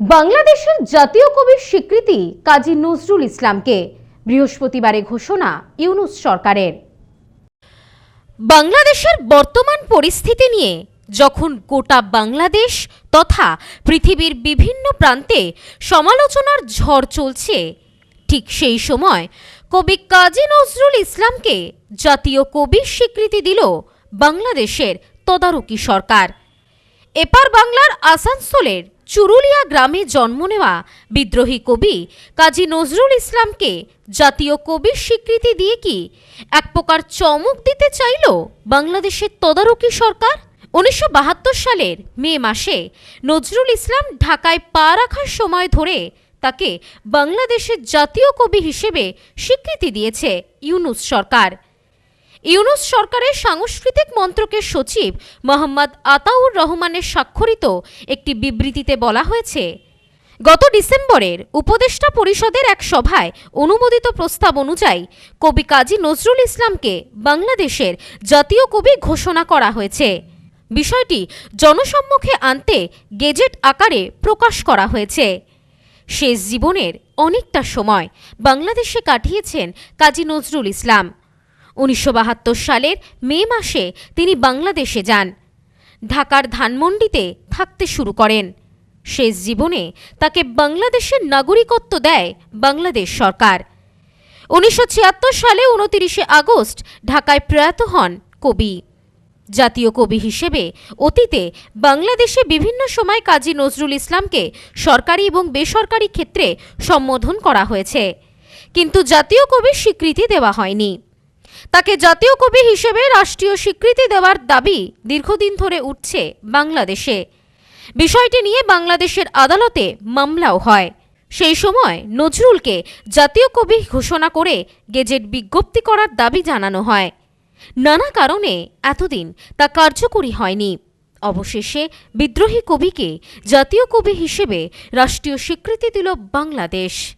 বাংলাদেশের জাতীয় কবির স্বীকৃতি কাজী নজরুল ইসলামকে বৃহস্পতিবারে ঘোষণা ইউনুস সরকারের। বাংলাদেশের বর্তমান পরিস্থিতি নিয়ে যখন গোটা বাংলাদেশ তথা পৃথিবীর বিভিন্ন প্রান্তে সমালোচনার ঝড় চলছে, ঠিক সেই সময় কবি কাজী নজরুল ইসলামকে জাতীয় কবির স্বীকৃতি দিল বাংলাদেশের তদারকি সরকার। এপার বাংলার আসানসোলের চুরুলিয়া গ্রামে জন্ম নেওয়া বিদ্রোহী কবি কাজী নজরুল ইসলামকে জাতীয় কবির স্বীকৃতি দিয়ে কি এক প্রকার চমক দিতে চাইল বাংলাদেশের তদারকি সরকার? উনিশশো বাহাত্তর সালের মে মাসে নজরুল ইসলাম ঢাকায় পা রাখার সময় ধরে তাকে বাংলাদেশের জাতীয় কবি হিসেবে স্বীকৃতি দিয়েছে ইউনুস সরকার। ইউনুস সরকারের সাংস্কৃতিক মন্ত্রকের সচিব মোহাম্মদ আতাউর রহমানের স্বাক্ষরিত একটি বিবৃতিতে বলা হয়েছে, গত ডিসেম্বরের উপদেষ্টা পরিষদের এক সভায় অনুমোদিত প্রস্তাব অনুযায়ী কবি কাজী নজরুল ইসলামকে বাংলাদেশের জাতীয় কবি ঘোষণা করা হয়েছে। বিষয়টি জনসম্মুখে আনতে গেজেট আকারে প্রকাশ করা হয়েছে। শেষ জীবনের অনেকটা সময় বাংলাদেশে কাটিয়েছেন কাজী নজরুল ইসলাম। উনিশশো বাহাত্তর সালের মে মাসে তিনি বাংলাদেশে যান। ঢাকার ধানমন্ডিতে থাকতে শুরু করেন। শেষ জীবনে তাকে বাংলাদেশের নাগরিকত্ব দেয় বাংলাদেশ সরকার। উনিশশো ছিয়াত্তর সালে উনতিরিশে আগস্ট ঢাকায় প্রয়াত হন কবি। জাতীয় কবি হিসেবে অতীতে বাংলাদেশে বিভিন্ন সময় কাজী নজরুল ইসলামকে সরকারি এবং বেসরকারি ক্ষেত্রে সম্বোধন করা হয়েছে। কিন্তু জাতীয় কবির স্বীকৃতি দেওয়া হয়নি। তাকে জাতীয় কবি হিসেবে রাষ্ট্রীয় স্বীকৃতি দেওয়ার দাবি দীর্ঘদিন ধরে উঠছে বাংলাদেশে। বিষয়টি নিয়ে বাংলাদেশের আদালতে মামলাও হয়। সেই সময় নজরুলকে জাতীয় কবি ঘোষণা করে গেজেট বিজ্ঞপ্তি করার দাবি জানানো হয়। নানা কারণে এতদিন তা কার্যকরী হয়নি। অবশেষে বিদ্রোহী কবিকে জাতীয় কবি হিসেবে রাষ্ট্রীয় স্বীকৃতি দিল Bangladesh.